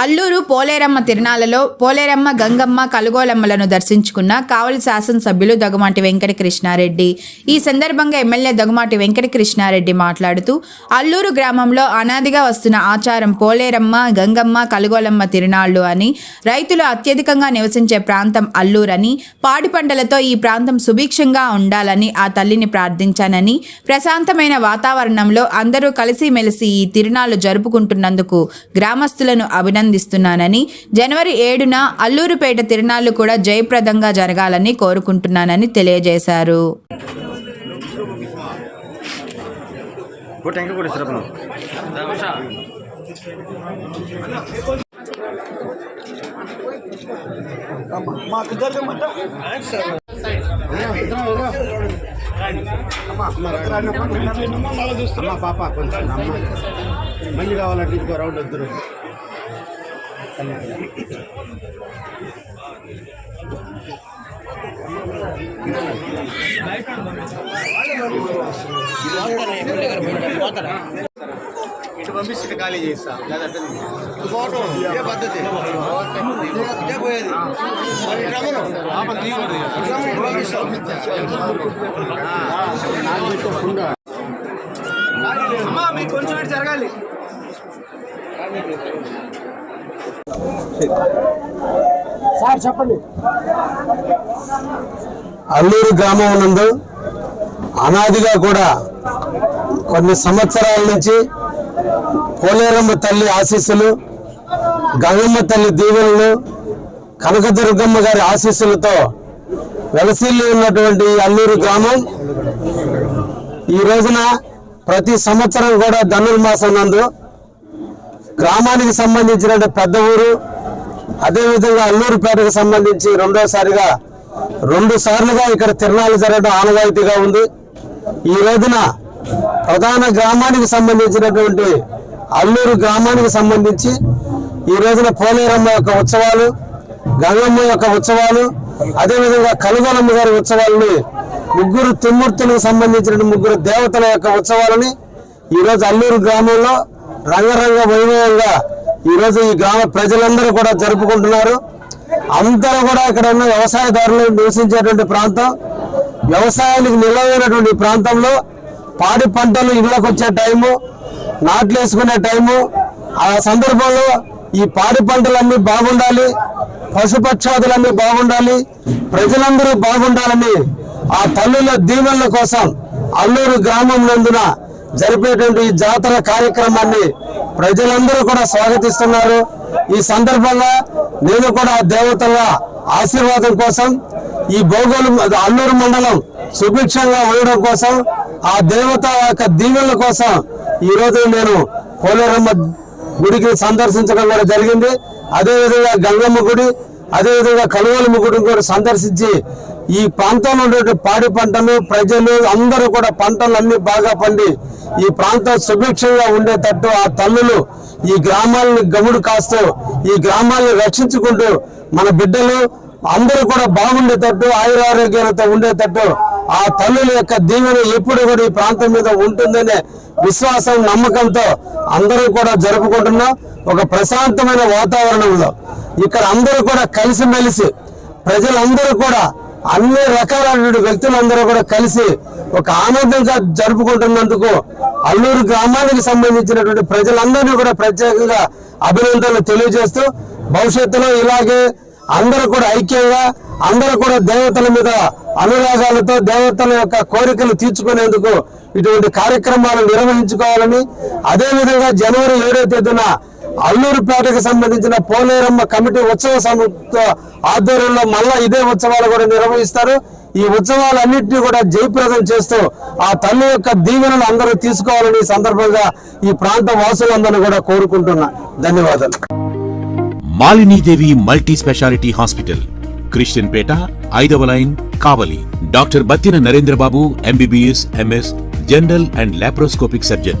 అల్లూరు పోలేరమ్మ తిరునాళ్ళలో పోలేరమ్మ గంగమ్మ కలుగోలమ్మలను దర్శించుకున్న కావలి శాసనసభ్యులు దగుమాటి వెంకట కృష్ణారెడ్డి ఈ సందర్భంగా ఎమ్మెల్యే దగుమాటి వెంకట కృష్ణారెడ్డి మాట్లాడుతూ అల్లూరు గ్రామంలో అనాదిగా వస్తున్న ఆచారం పోలేరమ్మ గంగమ్మ కలుగోలమ్మ తిరునాళ్ళు అని రైతులు అత్యధికంగా నివసించే ప్రాంతం అల్లూరని పాడి పంటలతో ఈ ప్రాంతం సుభిక్షంగా ఉండాలని ఆ తల్లిని ప్రార్థించానని ప్రశాంతమైన వాతావరణంలో అందరూ కలిసిమెలిసి ఈ తిరునాళ్ళు జరుపుకుంటున్నందుకు గ్రామస్తులను అభినందిస్తున్నానని జనవరి ఏడున అల్లూరుపేట తిరునాళ్ళు కూడా జయప్రదంగా జరగాలని కోరుకుంటున్నానని తెలియజేశారు అమ్మ పాప కొంచెం అమ్మ మంచి కావాలంటే ఇంకో రౌండ్ వద్దరు ఇటు పంపిస్తే ఖాళీ చేస్తా. లేదంటే ఫోటో ఇదే పద్ధతి. ఇదే పోయేది. మరి రమను. అమ్మా మీకు కొంచెం జరగాలి. సార్ చెప్పండి. అల్లూరు గ్రామం నందు అనాదిగా కూడా కొన్ని సంవత్సరాల నుంచి పోలేరమ్మ తల్లి ఆశీస్సులు గంగమ్మ తల్లి దీవెనలు కనకదుర్గమ్మ గారి ఆశీస్సులతో వెలసిల్లి ఉన్నటువంటి అల్లూరు గ్రామం. ఈ రోజున ప్రతి సంవత్సరం కూడా ధనుర్మాసం నందు గ్రామానికి సంబంధించిన పెద్ద ఊరు అదేవిధంగా అల్లూరుపేటకు సంబంధించి రెండోసారిగా రెండు సార్లుగా ఇక్కడ తిరణాలు జరగడం ఆనవాయితీగా ఉంది. ఈ రోజున ప్రధాన గ్రామానికి సంబంధించినటువంటి అల్లూరు గ్రామానికి సంబంధించి ఈ రోజున పోలేరమ్మ యొక్క ఉత్సవాలు గంగమ్మ యొక్క ఉత్సవాలు అదేవిధంగా కలుగలమ్మ గారి ఉత్సవాలని ముగ్గురు తిమ్మూర్తులకు సంబంధించిన ముగ్గురు దేవతల యొక్క ఉత్సవాలని ఈ రోజు అల్లూరు గ్రామంలో రంగరంగ వైభవంగా ఈరోజు ఈ గ్రామ ప్రజలందరూ కూడా జరుపుకుంటున్నారు. అందరూ కూడా ఇక్కడ ఉన్న వ్యవసాయదారులు నివసించేటువంటి ప్రాంతం. వ్యవసాయానికి నిలవైనటువంటి ప్రాంతంలో పాడి పంటలు ఇళ్ళకు వచ్చే టైము నాట్లు వేసుకునే టైము. ఆ సందర్భంలో ఈ పాడి పంటలన్నీ బాగుండాలి పశుపక్షాదులన్నీ బాగుండాలి ప్రజలందరూ బాగుండాలని ఆ తల్లుల దీవెనల కోసం అల్లూరు గ్రామం నందున జరిపేటువంటి ఈ జాతర కార్యక్రమాన్ని ప్రజలందరూ కూడా స్వాగతిస్తున్నారు. ఈ సందర్భంగా నేను కూడా దేవతల ఆశీర్వాదం కోసం ఈ భౌగోళం అల్లూరు మండలం సుభిక్షంగా ఉండడం కోసం ఆ దేవత యొక్క దీవెనల కోసం ఈ రోజు నేను పోలేరమ్మ గుడికి సందర్శించడం కూడా జరిగింది. అదేవిధంగా గంగమ్మ గుడి అదేవిధంగా కలువలమ్మ గుడిని కూడా సందర్శించి ఈ ప్రాంతంలో ఉండే పాడి పంటలు ప్రజలు అందరూ కూడా పంటలు అన్ని బాగా పండి ఈ ప్రాంతం సుభిక్షంగా ఉండేటట్టు ఆ తల్లులు ఈ గ్రామాలను గముడు కాస్తూ ఈ గ్రామాలను రక్షించుకుంటూ మన బిడ్డలు అందరూ కూడా బాగుండేటట్టు ఆయురారోగ్యాలతో ఉండేటట్టు ఆ తల్లుల యొక్క దీవెన ఎప్పుడు కూడా ఈ ప్రాంతం మీద ఉంటుందనే విశ్వాసం నమ్మకంతో అందరూ కూడా జరుపుకుంటున్నాం ఒక ప్రశాంతమైన వాతావరణంలో. ఇక్కడ అందరూ కూడా కలిసిమెలిసి ప్రజలందరూ కూడా అన్ని రకాలైనటువంటి వ్యక్తులందరూ కూడా కలిసి ఒక ఆనందంగా జరుపుకుంటున్నందుకు అల్లూరు గ్రామానికి సంబంధించినటువంటి ప్రజలందరినీ కూడా ప్రత్యేకంగా అభినందనలు తెలియజేస్తూ భవిష్యత్తులో ఇలాగే అందరూ కూడా ఐక్యంగా అందరూ కూడా దేవతల మీద అనురాగాలతో దేవతల యొక్క కోరికలు తీర్చుకునేందుకు ఇటువంటి కార్యక్రమాలు నిర్వహించుకోవాలని అదేవిధంగా జనవరి ఏడో తేదీన అల్లూరుపేటకు సంబంధించిన పోలేరమ్మ కమిటీ ఉత్సవ సంస్థ ఆధ్వర్యంలో మళ్ళా ఇదే ఉత్సవాలు కూడా నిర్వహిస్తారు. ఈ ఉత్సవాలన్నింటినీ కూడా జయప్రదం చేస్తూ ఆ తల్లి యొక్క దీవెనలు అందరూ తీసుకోవాలని సందర్భంగా ఈ ప్రాంత వాసులందరూ కూడా కోరుకుంటున్నా. ధన్యవాదాలు. Malinidevi multi speciality hospital Christianpeta ఐదవ line Kavali. Doctor Battina Narendrababu MBBS MS general and laparoscopic surgeon.